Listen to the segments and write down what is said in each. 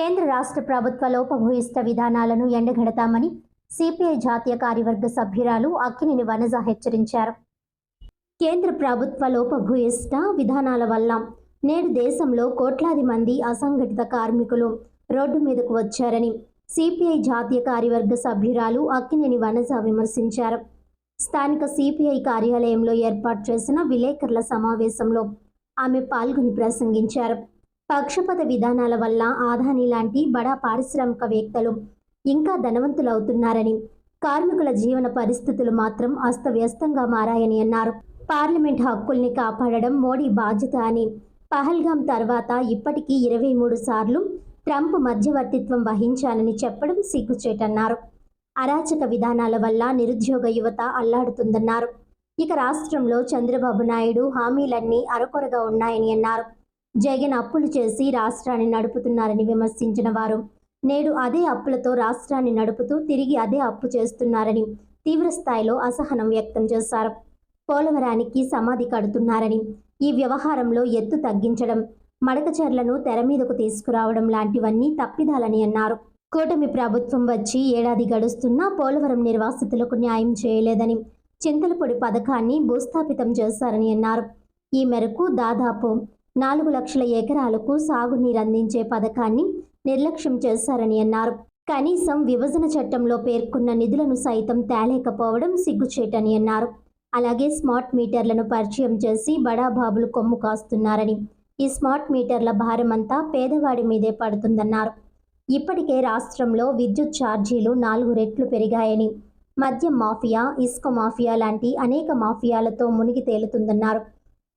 కేంద్ర రాష్ట్ర ప్రభుత్వ లోపభూయిష్ట విధానాలను ఎండగడతామని సిపిఐ జాతీయ కార్యవర్గ సభ్యురాలు అక్కినేని వనజ హెచ్చరించారు. కేంద్ర ప్రభుత్వ లోపభూయిష్ట విధానాల వల్ల నేడు దేశంలో కోట్లాది మంది అసంఘటిత కార్మికులు రోడ్డు మీదకు వచ్చారని సిపిఐ జాతీయ కార్యవర్గ సభ్యురాలు అక్కినేని వనజ విమర్శించారు. స్థానిక సిపిఐ కార్యాలయంలో ఏర్పాటు చేసిన విలేకరుల సమావేశంలో ఆమె పాల్గొని ప్రసంగించారు. పక్షపాత విధానాల వల్ల ఆదాని లాంటి బడా పారిశ్రామికవేత్తలు ఇంకా ధనవంతులవుతున్నారని కార్మికుల జీవన పరిస్థితులు మాత్రం అస్తవ్యస్తంగా మారాయని అన్నారు. పార్లమెంట్ హక్కుల్ని కాపాడడం మోడీ బాధ్యత అని పహల్గాం తర్వాత ఇప్పటికీ ఇరవై మూడు సార్లు ట్రంప్ మధ్యవర్తిత్వం వహించానని చెప్పడం సిగ్గుచేటన్నారు అరాచక విధానాల వల్ల నిరుద్యోగ యువత అల్లాడుతుందన్నారు. ఇక రాష్ట్రంలో చంద్రబాబు నాయుడు హామీలన్నీ అరకొరగా ఉన్నాయని అన్నారు. జగన్ అప్పులు చేసి రాష్ట్రాన్ని నడుపుతున్నారని విమర్శించిన వారు. నేడు అదే అప్పులతో రాష్ట్రాన్ని నడుపుతూ తిరిగి అదే అప్పు చేస్తున్నారని తీవ్రస్థాయిలో అసహనం వ్యక్తం చేశారు. పోలవరానికి సమాధి కడుతున్నారని ఈ వ్యవహారంలో ఎత్తు తగ్గించడం మడకచర్లను తెర మీదకు తీసుకురావడం లాంటివన్నీ తప్పిదాలని అన్నారు. కూటమి ప్రభుత్వం వచ్చి ఏడాది గడుస్తున్నా పోలవరం నిర్వాసితులకు న్యాయం చేయలేదని చింతలపొడి పథకాన్ని భూస్థాపితం చేశారని అన్నారు. ఈ మేరకు దాదాపు నాలుగు లక్షల ఎకరాలకు సాగునీరు అందించే పథకాన్ని నిర్లక్ష్యం చేశారని అన్నారు. కనీసం విభజన చట్టంలో పేర్కొన్న నిధులను సైతం తేలేకపోవడం సిగ్గుచేటని అన్నారు. అలాగే స్మార్ట్ మీటర్లను పరిచయం చేసి బడాబాబులు కొమ్ము కాస్తున్నారని ఈ స్మార్ట్ మీటర్ల భారమంతా పేదవాడి మీదే పడుతుందన్నారు. ఇప్పటికే రాష్ట్రంలో విద్యుత్ ఛార్జీలు నాలుగు రెట్లు పెరిగాయని మద్యం మాఫియా ఇసుక మాఫియా లాంటి అనేక మాఫియాలతో మునిగి తేలుతుందన్నారు.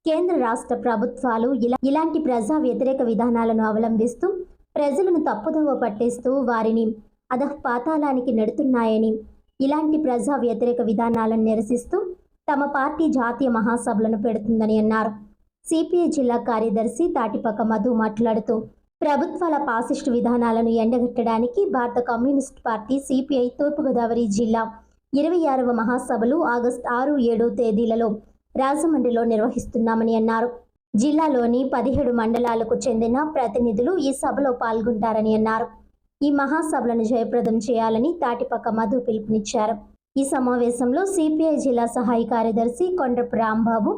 కేంద్ర రాష్ట్ర ప్రభుత్వాలు ఇలా ఇలాంటి ప్రజా వ్యతిరేక విధానాలను అవలంబిస్తూ ప్రజలను తప్పుదోవ పట్టేస్తూ వారిని అధఃపాతాళానికి నెడుతున్నాయని ఇలాంటి ప్రజా వ్యతిరేక విధానాలను నిరసిస్తూ తమ పార్టీ జాతీయ మహాసభలను పెడుతుందని అన్నారు. సిపిఐ జిల్లా కార్యదర్శి తాటిపక్క మధు మాట్లాడుతూ ప్రభుత్వాల పాసిస్టు విధానాలను ఎండగట్టడానికి భారత కమ్యూనిస్ట్ పార్టీ సిపిఐ తూర్పుగోదావరి జిల్లా ఇరవై ఆరవ మహాసభలు ఆగస్టు ఆరు ఏడు తేదీలలో రాజమండ్రిలో నిర్వహిస్తున్నామని అన్నారు. జిల్లాలోని పదిహేడు మండలాలకు చెందిన ప్రతినిధులు ఈ సభలో పాల్గొంటారని అన్నారు. ఈ మహాసభలను జయప్రదం చేయాలని తాటిపక్క మధు పిలుపునిచ్చారు. ఈ సమావేశంలో సిపిఐ జిల్లా సహాయ కార్యదర్శి కొండ్రపు రాంబాబు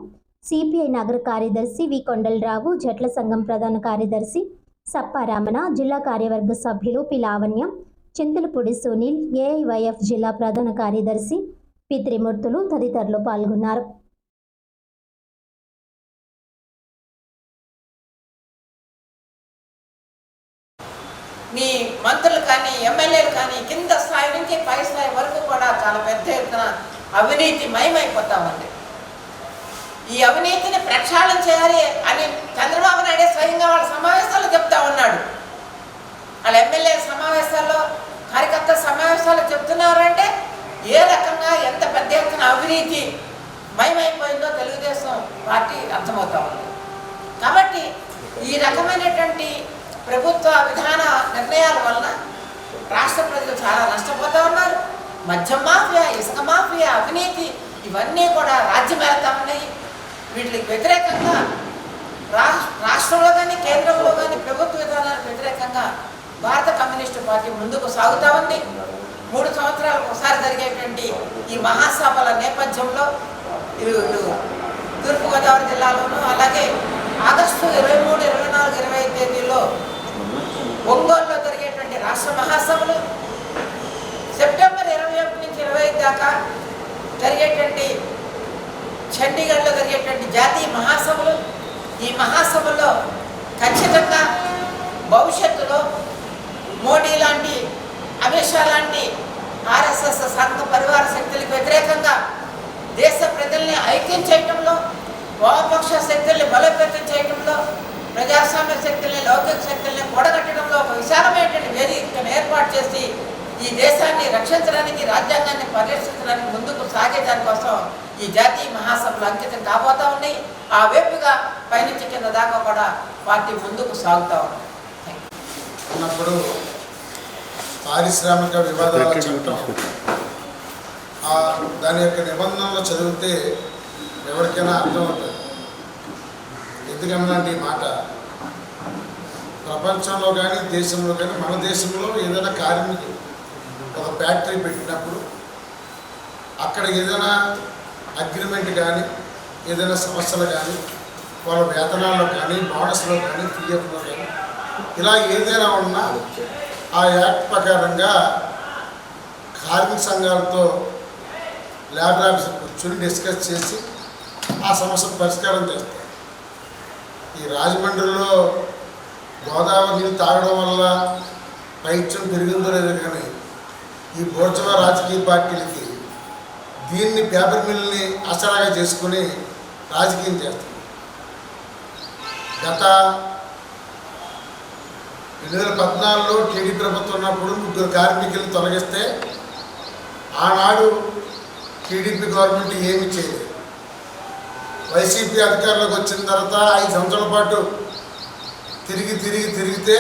సిపిఐ నగర కార్యదర్శి వి. కొండలరావు జట్ల సంఘం ప్రధాన కార్యదర్శి సప్పారామణ జిల్లా కార్యవర్గ సభ్యులు పి లావణ్య చింతలపూడి సునీల్ ఏఐవైఎఫ్ జిల్లా ప్రధాన కార్యదర్శి పి త్రిమూర్తులు తదితరులు పాల్గొన్నారు. మీ మంత్రులు కానీ ఎమ్మెల్యేలు కానీ కింద స్థాయి నుంచి పై స్థాయి వరకు కూడా చాలా పెద్ద ఎత్తున అవినీతి మయమైపోతా ఉంది ఈ అవినీతిని ప్రక్షాళన చేయాలి అని చంద్రబాబు నాయుడే స్వయంగా వాళ్ళ సమావేశాల్లో చెప్తా ఉన్నాడు. వాళ్ళ ఎమ్మెల్యే సమావేశాల్లో కార్యకర్త సమావేశాలు చెప్తున్నారంటే ఏ రకంగా ఎంత పెద్ద ఎత్తున అవినీతి మయమైపోయిందో తెలుగుదేశం పార్టీ అర్థమవుతా ఉంది. కాబట్టి ఈ రకమైనటువంటి ప్రభుత్వ విధాన నిర్ణయాల వలన రాష్ట్ర ప్రజలు చాలా నష్టపోతూ ఉన్నారు. మద్యం మాఫియా ఇసుక మాఫియా అవినీతి ఇవన్నీ కూడా రాజ్యం ఉన్నాయి వీటికి వ్యతిరేకంగా రాష్ట్రంలో కానీ కేంద్రంలో కానీ ప్రభుత్వ విధానాలకు వ్యతిరేకంగా భారత కమ్యూనిస్టు పార్టీ ముందుకు సాగుతూ ఉంది. మూడు సంవత్సరాలకు ఒకసారి జరిగేటువంటి ఈ మహాసభల నేపథ్యంలో తూర్పుగోదావరి జిల్లాలోనూ అలాగే ఆగస్టు ఇరవై మూడు ఇరవై నాలుగు ఇరవై తేదీలో ఒంగోలులో జరిగేటువంటి రాష్ట్ర మహాసభలు సెప్టెంబర్ ఇరవై ఒకటి నుంచి ఇరవై ఐదు దాకా జరిగేటువంటి చండీగఢ్లో జరిగేటువంటి జాతీయ మహాసభలు ఈ మహాసభల్లో ఖచ్చితంగా భవిష్యత్తులో మోడీ లాంటి అమిత్ షా లాంటి ఆర్ఎస్ఎస్ సంఘ పరివార శక్తులకు వ్యతిరేకంగా దేశ ప్రజల్ని ఐక్యం చేయటంలో వామపక్ష శక్తుల్ని బలోపేతం చేయటంలో ప్రజాస్వామ్య శక్తుల్ని లౌకిక శక్తుల్ని కూడగట్టడంలో ఒక విశాలమైనటువంటి వేదికను ఏర్పాటు చేసి ఈ దేశాన్ని రక్షించడానికి రాజ్యాంగాన్ని పరిరక్షించడానికి ముందుకు సాగే దానికోసం ఈ జాతీయ మహాసభలు అంకితం కాబోతా ఉన్నాయి. ఆ వైపుగా పైనుంచి కింద దాకా కూడా పార్టీ ముందుకు సాగుతూ ఉంది. ఉన్నప్పుడు పారిశ్రామిక వివాదాల చట్టం ఆ దాని యొక్క నిబంధనలు చదివితే ఎవరికైనా అర్థమవుతుంది. ఎందుకన్నాంటి ఈ మాట? ప్రపంచంలో కానీ దేశంలో కానీ మన దేశంలో ఏదైనా కార్మికుడు ఒక ఫ్యాక్టరీ పెట్టినప్పుడు అక్కడ ఏదైనా అగ్రిమెంట్ కానీ ఏదైనా సమస్యలు కానీ వాళ్ళ వేతనాల్లో కానీ బోనస్లో కానీ పిఎఫ్లో కానీ ఇలా ఏదైనా ఉన్నా ఆ యాక్ట్ ప్రకారంగా కార్మిక సంఘాలతో లేబర్ ఆఫీసర్ కూర్చొని డిస్కస్ చేసి ఆ సమస్య పరిష్కారం చేస్తారు. ఈ రాజమండ్రిలో గోదావరి నీళ్ళు తాగడం వల్ల పైత్యం పెరిగిందో లేదో కానీ ఈ బోర్చవ రాజకీయ పార్టీలకి దీన్ని పేపర్ మిల్ని ఆసరాగా చేసుకుని రాజకీయం చేస్తారు. గత రెండు వేల పద్నాలుగులో టీడీ ప్రభుత్వం ఉన్నప్పుడు ముగ్గురు కార్మికులను తొలగిస్తే ఆనాడు టీడీపీ గవర్నమెంట్ ఏమి చేయలేదు. వైసీపీ అధికారంలోకి వచ్చిన తర్వాత ఐదు సంవత్సరాల పాటు తిరిగి తిరిగి తిరిగితే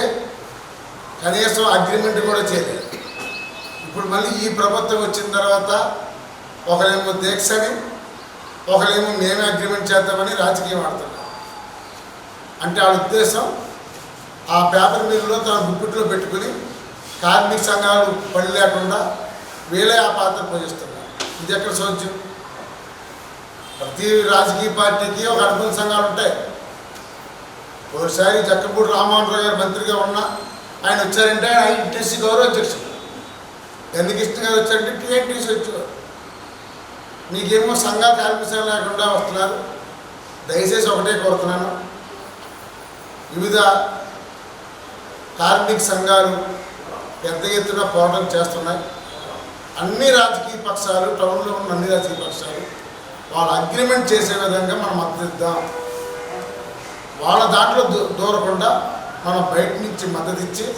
కనీసం అగ్రిమెంట్ కూడా చేయలేదు. ఇప్పుడు మళ్ళీ ఈ ప్రభుత్వం వచ్చిన తర్వాత ఒకరేమో దీక్షని ఒకరేమో మేమే అగ్రిమెంట్ చేద్దామని రాజకీయం ఆడుతున్నారు. అంటే ఆ ఉద్దేశం ఆ పేపర్ మిల్లులో తన గుప్పిట్లో పెట్టుకుని కార్మిక సంఘాలు పని లేకుండా వీళ్ళే ఆ పాత్ర పోషిస్తున్నారు. ఇది ఎక్కడ సోచ్యం ప్రతి రాజకీయ పార్టీకి ఒక అనుబంధ సంఘాలు ఉంటాయి. ఒకసారి జక్కపూడి రామ్మోహన్ గారు మంత్రిగా ఉన్నా ఆయన వచ్చారంటే ఆయన ఐటీసీ గౌరవ అధ్యక్షుడు. గంధికృష్ణ గారు వచ్చారంటే టీఎన్టీసీ వచ్చారు మీకేమో సంఘాల కార్మిక లేకుండా వస్తున్నారు. దయచేసి ఒకటే కోరుతున్నాను. వివిధ కార్మిక సంఘాలు పెద్ద ఎత్తున పోరాటం చేస్తున్నాయి. అన్ని రాజకీయ పక్షాలు టౌన్లో ఉన్న అన్ని రాజకీయ పక్షాలు వాళ్ళు అగ్రిమెంట్ చేసే విధంగా మనం మద్దతు ఇద్దాం వాళ్ళ దాంట్లో దూ- దూరకుండా మనం బయట నుంచి మద్దతు ఇచ్చి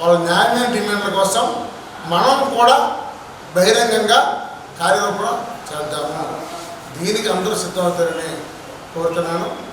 వాళ్ళ న్యాయమైన డిమాండ్ల కోసం మనం కూడా బహిరంగంగా కార్యరూపణ చేద్దాము. దీనికి అందరూ సిద్ధమవుతారని కోరుతున్నాను.